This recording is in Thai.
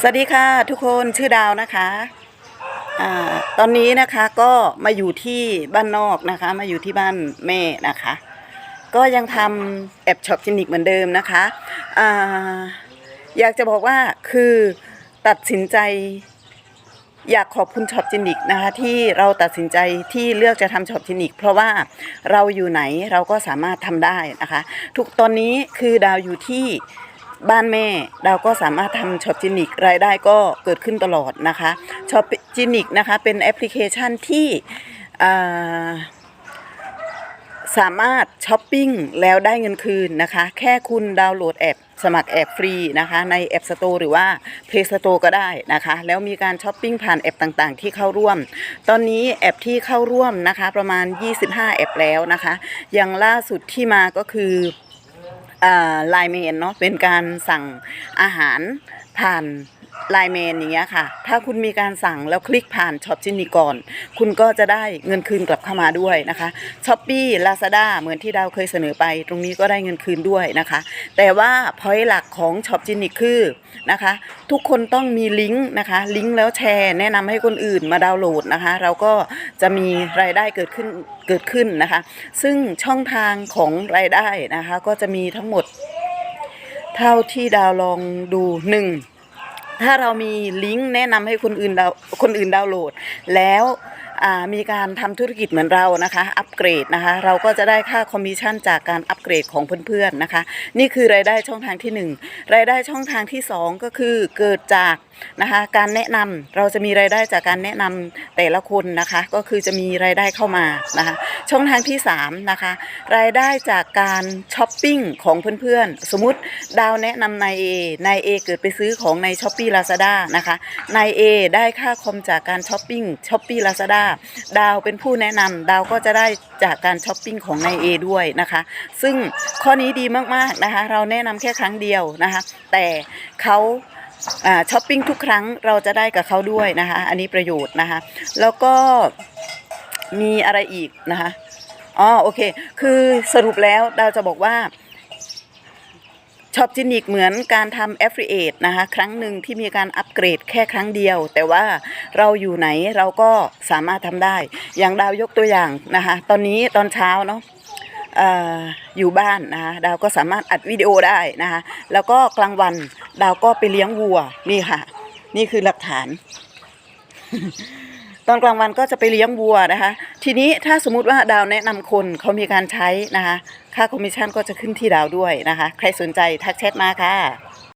สวัสดีค่ะทุกคนชื่อดาวนะคะอ่าตอนนี้นะคะก็มาอยู่ที่บ้านนอกนะคะ มาอยู่ที่บ้านแม่นะคะ ก็ยังทำแอบช็อปคลินิกเหมือนเดิมนะคะอ่าอยากจะบอกว่าคือตัดสินใจอยากขอบคุณช็อปจินิกนะคะที่เราตัดสินใจที่เลือกจะทำช็อปจินิก เพราะว่าเราอยู่ไหนเราก็สามารถทำได้นะคะ ทุกตอนนี้คือดาวอยู่ที่ บ้านแม่ดาวก็สามารถทำช็อปจินิกรายได้ก็เกิดขึ้นตลอดนะคะช็อปจินิกนะคะเป็นแอปพลิเคชันที่สามารถช้อปปิ้งแล้วได้เงินคืนนะคะ แค่คุณดาวน์โหลดแอปสมัครแอปฟรีนะคะใน App Store หรือว่า Play Store ก็ได้นะคะ แล้วมีการช้อปปิ้งผ่านแอปต่างๆ ที่เข้าร่วม ตอนนี้แอปที่เข้าร่วมนะคะ ประมาณ 25 แอปแล้วนะคะ อย่างล่าสุดที่มาก็คือ ไลน์เมนเนาะเป็นการสั่งอาหารผ่าน ไลน์แมนอย่างเงี้ยค่ะ ถ้าคุณมีการสั่งแล้วคลิกผ่านช็อปจินิก่อน คุณก็จะได้เงินคืนกลับเข้ามาด้วยนะคะช้อปปี้ลาซาด้าเหมือนที่ดาวเคยเสนอไป ตรงนี้ก็ได้เงินคืนด้วยนะคะ แต่ว่าพอยหลักของช็อปจินิคือนะคะ ทุกคนต้องมีลิงก์นะคะ ลิงก์แล้วแชร์ แนะนำให้คนอื่นมาดาวน์โหลดนะคะ เราก็จะมีรายได้เกิดขึ้นเกิดขึ้นนะคะ ซึ่งช่องทางของรายได้นะคะ ก็จะมีทั้งหมด เท่าที่ดาวลองดูหนึ่ง ถ้าเรามีลิงก์แนะนำให้คนอื่นดาวคนอื่นดาวน์โหลด แล้วมีการทำธุรกิจเหมือนเรานะคะ อัปเกรดนะคะ เราก็จะได้ค่าคอมมิชชั่นจากการอัปเกรดของเพื่อนๆนะคะ นี่คือรายได้ช่องทางที่หนึ่งรายได้ช่องทางที่สองก็คือเกิดจากนะคะการแนะนำเราจะมีรายได้จากการแนะนำแต่ละคนนะคะ ก็คือจะมีรายได้เข้ามานะคะช่องทางที่สามนะคะรายได้จากการช้อปปิ้งของเพื่อนๆ สมมุติดาวแนะนำนายเอนายเอเกิดไปซื้อของในช้อปปี้ลาซาด้านะคะนายเอได้ค่าคอมจากการช้อปปิ้งช้อปปี้ลาซาด้าดาวเป็นผู้แนะนำดาวก็จะได้จากการช้อปปิ้งของนายเอด้วยนะคะ ซึ่งข้อนี้ดีมากๆนะคะ เราแนะนำแค่ครั้งเดียวนะคะ แต่เขา ช้อปปิ้งทุกครั้งเราจะได้กับเขาด้วยนะคะ อันนี้ประโยชน์นะคะ แล้วก็มีอะไรอีกนะคะอ๋อโอเค คือสรุปแล้วดาวจะบอกว่าช็อปจินิกเหมือนการทำ affiliate นะคะครั้งหนึ่งที่มีการอัปเกรดแค่ครั้งเดียว แต่ว่าเราอยู่ไหนเราก็สามารถทำได้ อย่างดาวยกตัวอย่างนะคะตอนนี้ตอนเช้าเนาะอยู่บ้านนะคะดาวก็สามารถอัดวิดีโอได้นะคะแล้วก็กลางวัน ดาวก็ไปเลี้ยงวัวนี่ค่ะ นี่คือหลักฐาน ตอนกลางวันก็จะไปเลี้ยงวัวนะคะ ทีนี้ถ้าสมมุติว่าดาวแนะนำคนเขามีการใช้นะคะ ค่าคอมมิชชั่นก็จะขึ้นที่ดาวด้วยนะคะ ใครสนใจทักแชทมาค่ะ